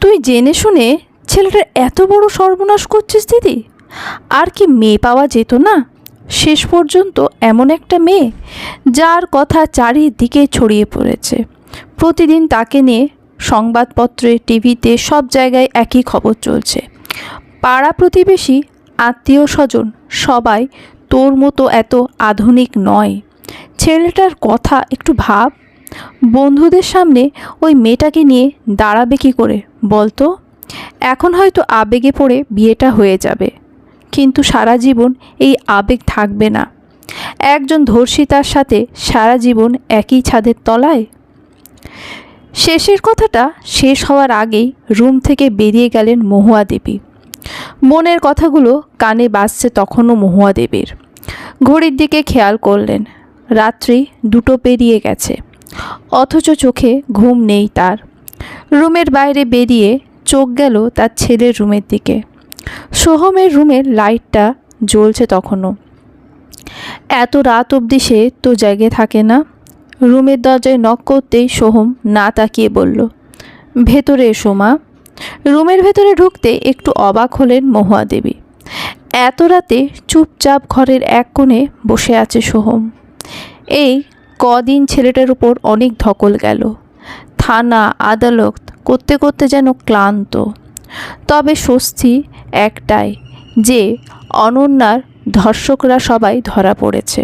তুই জেনে শুনে ছেলেটার এত বড় সর্বনাশ করছিস দিদি? আর কি মেয়ে পাওয়া যেত না? শেষ পর্যন্ত এমন একটা মেয়ে যার কথা চারিদিকে ছড়িয়ে পড়েছে। প্রতিদিন তাকে নিয়ে সংবাদপত্রে, টিভিতে সব জায়গায় একই খবর চলছে। পাড়া প্রতিবেশী, আত্মীয় স্বজন সবাই তোর মতো এত আধুনিক নয়। ছেলেটার কথা একটু ভাব। বন্ধুদের সামনে ওই মেয়েটাকে নিয়ে দাঁড়াবে কী করে? বলতো, এখন হয়তো আবেগে পড়ে বিয়েটা হয়ে যাবে। কিন্তু সারা জীবন এই আবেগ থাকবে না। একজন ধর্ষিতার সাথে সারা জীবন একই ছাদের তলায়? শেষের কথাটা শেষ হওয়ার আগেই রুম থেকে বেরিয়ে গেলেন মহুয়া দেবী। মনের কথাগুলো কানে বাজছে তখনও মহুয়া দেবীর। ঘড়ির দিকে খেয়াল করলেন, রাত্রি দুটো পেরিয়ে গেছে। অথচ চোখে ঘুম নেই তার। রুমের বাইরে বেরিয়ে চোখ গেল তার ছেলের রুমের দিকে। সোহমের রুমের লাইটটা জ্বলছে তখনও। এত রাত অবধি সে তো জেগে থাকে না। রুমের দরজায় নক করতেই সোহম না তাকিয়ে বলল, ভেতরে এসো মা। রুমের ভেতরে ঢুকতে একটু অবাক হলেন মহুয়া দেবী এত রাতে চুপচাপ ঘরের এক কোণে বসে আছে সোহম। এই কদিন ছেলেটার উপর অনেক ধকল গেল। থানা আদালত করতে করতে যেন ক্লান্ত। তবে স্বস্তি একটাই যে অনন্যার ধর্ষকরা সবাই ধরা পড়েছে।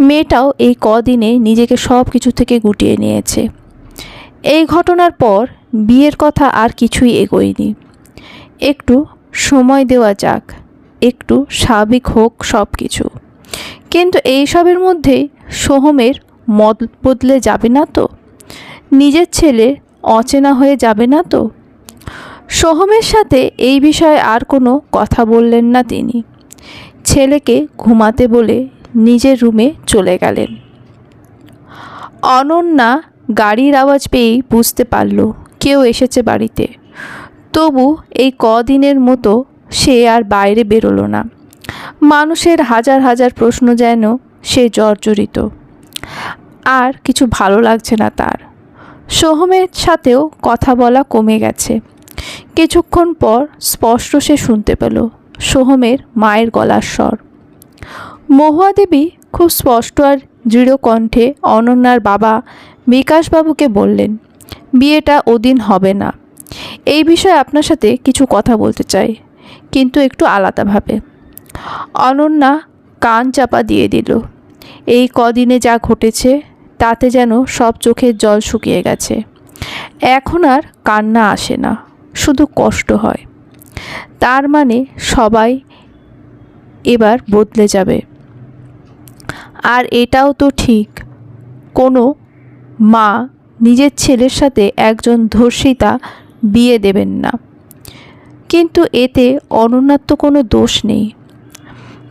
মেয়েটাও এই কদিনে নিজেকে সব কিছু থেকে গুটিয়ে নিয়েছে। এই ঘটনার পর বিয়ের কথা আর কিছুই এগোয়নি। একটু সময় দেওয়া যাক, একটু স্বাভাবিক হোক সব কিছু কিন্তু এইসবের মধ্যেই সোহমের মত বদলে যাবে না তো? নিজের ছেলে অচেনা হয়ে যাবে না তো? সোহমের সাথে এই বিষয়ে আর কোনো কথা বললেন না তিনি। ছেলেকে ঘুমাতে বলে নিজের রুমে চলে গেলেন। অনন্যা গাড়ির আওয়াজ পেয়েই বুঝতে পারল, কেউ এসেছে বাড়িতে। তবু এই কদিনের মতো সে আর বাইরে বেরোলো না। মানুষের হাজার হাজার প্রশ্ন যেন সে জর্জরিত। আর কিছু ভালো লাগছে না তার। সোহমের সাথেও কথা বলা কমে গেছে। কিছুক্ষণ পর স্পষ্ট সে শুনতে পেল সোহমের মায়ের গলার স্বর। মহুয়া দেবী খুব স্পষ্ট আর দৃঢ় কণ্ঠে অনন্যার বাবা বিকাশবাবুকে বললেন, বিয়েটা ওদিন হবে না। এই বিষয়ে আপনার সাথে কিছু কথা বলতে চাই, কিন্তু একটু আলাদাভাবে। অনন্যা কান চাপা দিয়ে দিল, এই কদিনে যা ঘটেছে তাতে যেন সব চোখের জল শুকিয়ে গেছে। এখন আর কান্না আসে না, শুধু কষ্ট হয়। তার মানে সবাই এবার বদলে যাবে। আর এটাও তো ঠিক, কোনো মা নিজের ছেলের সাথে একজন ধর্ষিতা বিয়ে দেবেন না। কিন্তু এতে অনন্যার তো কোনো দোষ নেই।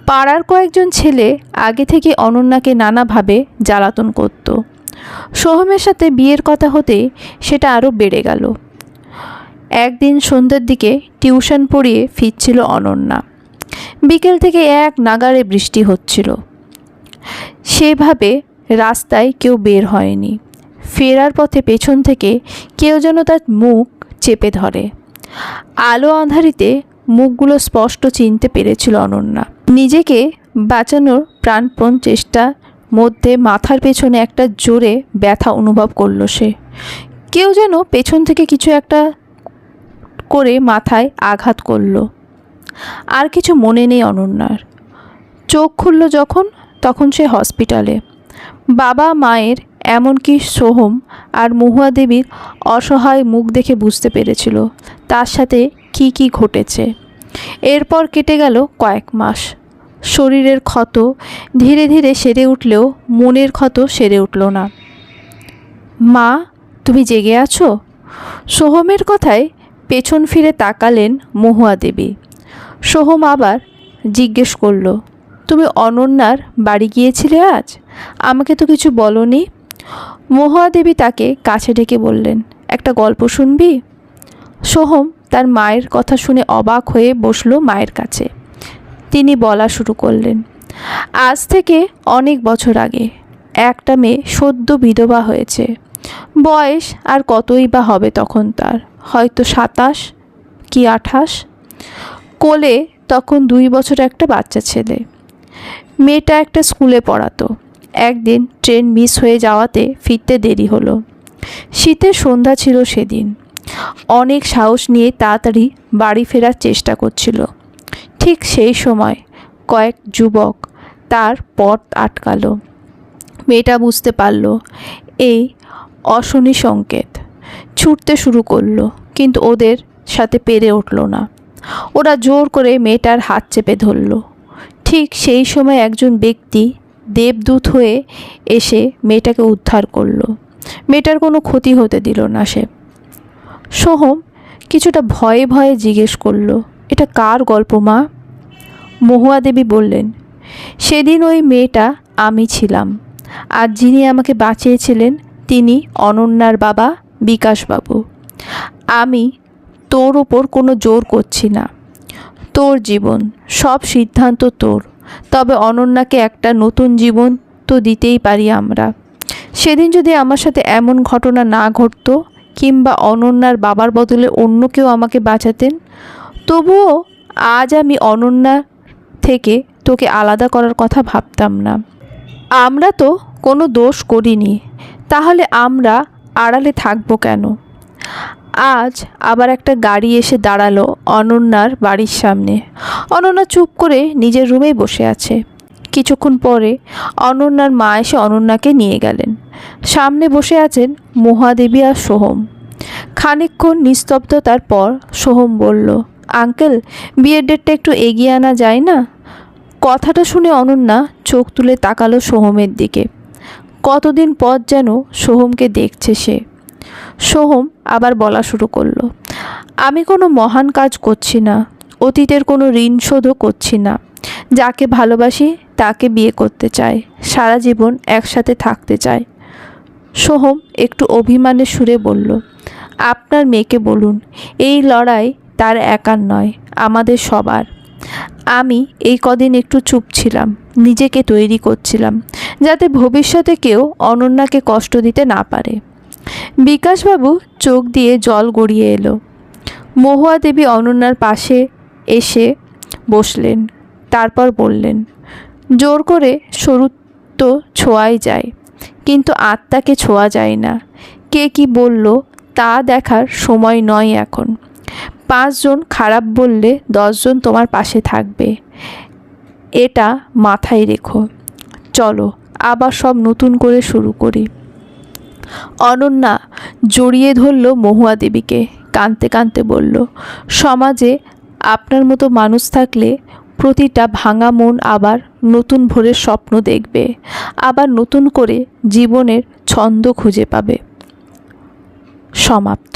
পাড়ার কয়েকজন ছেলে আগে থেকে অনন্যাকে নানাভাবে জ্বালাতন করত। সোহমের সাথে বিয়ের কথা হতে সেটা আরও বেড়ে গেল। একদিন সন্ধ্যের দিকে টিউশন পড়িয়ে ফিরছিল অনন্যা। বিকেল থেকে এক নাগারে বৃষ্টি হচ্ছিল। সেভাবে রাস্তায় কেউ বের হয়নি। ফেরার পথে পেছন থেকে কেউ যেন তার মুখ চেপে ধরে। আলো আঁধারিতে মুখগুলো স্পষ্ট চিনতে পেরেছিল অনন্যা। নিজেকে বাঁচানোর প্রাণপণ চেষ্টা মধ্যে মাথার পেছনে একটা জোরে ব্যথা অনুভব করল সে। কেউ যেন পেছন থেকে কিছু একটা করে মাথায় আঘাত করল। আর কিছু মনে নেই অনন্যার। চোখ খুলল যখন, তখন সে হসপিটালে। বাবা মায়ের এমনকি সোহম আর মহুয়া দেবীর অসহায় মুখ দেখে বুঝতে পেরেছিল তার সাথে কি কি ঘটেছে। এরপর কেটে গেল কয়েক মাস। শরীরের ক্ষত ধীরে ধীরে সেরে উঠলেও মনের ক্ষত সেরে উঠল না। মা, তুমি জেগে আছো? সোহমের কথায় পেছন ফিরে তাকালেন মহুয়া দেবী। সোহম আবার জিজ্ঞেস করল, তুমি অনন্যার বাড়ি গিয়েছিলে আজ? আমাকে তো কিছু বলনি? মহুয়া দেবী তাকে কাছে ডেকে বললেন, একটা গল্প শুনবি? সোহম তার মায়ের কথা শুনে অবাক হয়ে বসল মায়ের কাছে। তিনি বলা শুরু করলেন, আজ থেকে অনেক বছর আগে একটা মেয়ে সদ্য বিধবা হয়েছে। বয়স আর কতই বা হবে তখন তার? হয়তো সাতাশ কি আঠাশ? কোলে তখন দুই বছর একটা বাচ্চা ছেলে। মেয়েটা একটা স্কুলে পড়াতো। একদিন ট্রেন মিস হয়ে যাওয়াতে ফিরতে দেরি হলো। শীতের সন্ধ্যা ছিল সেদিন। অনেক সাহস নিয়ে তাড়াতাড়ি বাড়ি ফেরার চেষ্টা করছিল। ঠিক সেই সময় কয়েক যুবক তার পথ আটকালো। মেয়েটা বুঝতে পারল, এই অশনি সংকেত ছুটতে শুরু করল, কিন্তু ওদের সাথে পেরে উঠল না। ওরা জোর করে মেয়েটার হাত চেপে ধরল। ঠিক সেই সময় একজন ব্যক্তি দেবদূত হয়ে এসে মেয়েটাকে উদ্ধার করল। মেয়েটার কোনো ক্ষতি হতে দিল না সে। সোহম কিছুটা ভয়ে ভয়ে জিজ্ঞেস করল এটা কার গল্প, মা? মহুয়া দেবী বললেন, সেদিন ওই মেয়েটা আমি ছিলাম। আর যিনি আমাকে বাঁচিয়েছিলেন তিনি অনন্যার বাবা বিকাশবাবু। আমি তোর ওপর কোনো জোর করছি না। তোর জীবন, সব সিদ্ধান্ত তোর। তবে অনন্যাকে একটা নতুন জীবন তো দিতেই পারি আমরা। সেদিন যদি আমার সাথে এমন ঘটনা না ঘটতো, কিংবা অনন্যার বাবার বদলে অন্য কেউ আমাকে বাঁচাতেন তবুও আজ আমি অনন্যা থেকে তোকে আলাদা করার কথা ভাবতাম না। আমরা তো কোনো দোষ করিনি, তাহলে আমরা আড়ালে থাকব কেন? আজ আবার একটা গাড়ি এসে দাঁড়াল অনন্যার বাড়ির সামনে। অনন্যা চুপ করে নিজের রুমেই বসে আছে। কিছুক্ষণ পরে অনন্যার মা এসে অনন্যাকে নিয়ে গেলেন। সামনে বসে আছেন মহাদেবী আর সোহম। খানিকক্ষণ নিস্তব্ধতার পর সোহম বলল আঙ্কেল, বিয়ের ডেটটা একটু এগিয়ে আনা যায় না? কথাটা শুনে অনন্যা চোখ তুলে তাকালো সোহমের দিকে। কতদিন পর যেন সোহমকে দেখছে সে। সোহম আবার বলা শুরু করল, আমি কোনো মহান কাজ করছি না, অতীতের কোনো ঋণ শোধও করছি না। যাকে ভালোবাসি তাকে বিয়ে করতে চাই, সারা জীবন একসাথে থাকতে চাই। সোহম একটু অভিমানের সুরে বলল, আপনার মেয়েকে বলুন, এই লড়াই তার একার নয়, আমাদের সবার। আমি এই কদিন একটু চুপ ছিলাম, নিজেকে তৈরি করছিলাম, যাতে ভবিষ্যতে কেউ অনন্যাকে কষ্ট দিতে না পারে। বিকাশবাবু চোখ দিয়ে জল গড়িয়ে এলো। মহুয়া দেবী অনন্যার পাশে এসে বসলেন, তারপর বললেন, জোর করে সরু তো ছোঁয়াই যায়, কিন্তু আত্মাকে ছোঁয়া যায় না। কে কি বলল তা দেখার সময় নয় এখন। পাঁচজন খারাপ বললে দশজন তোমার পাশে থাকবে। এটা মাথায় রেখো। চলো, আবার সব নতুন করে শুরু করি। অনন্যা জড়িয়ে ধরল মহুয়া দেবীকে কাঁদতে কাঁদতে বলল, সমাজে আপনার মতো মানুষ থাকলে প্রতিটা ভাঙা মন আবার নতুন ভোরের স্বপ্ন দেখবে, আবার নতুন করে জীবনের ছন্দ খুঁজে পাবে। সমাপ্ত।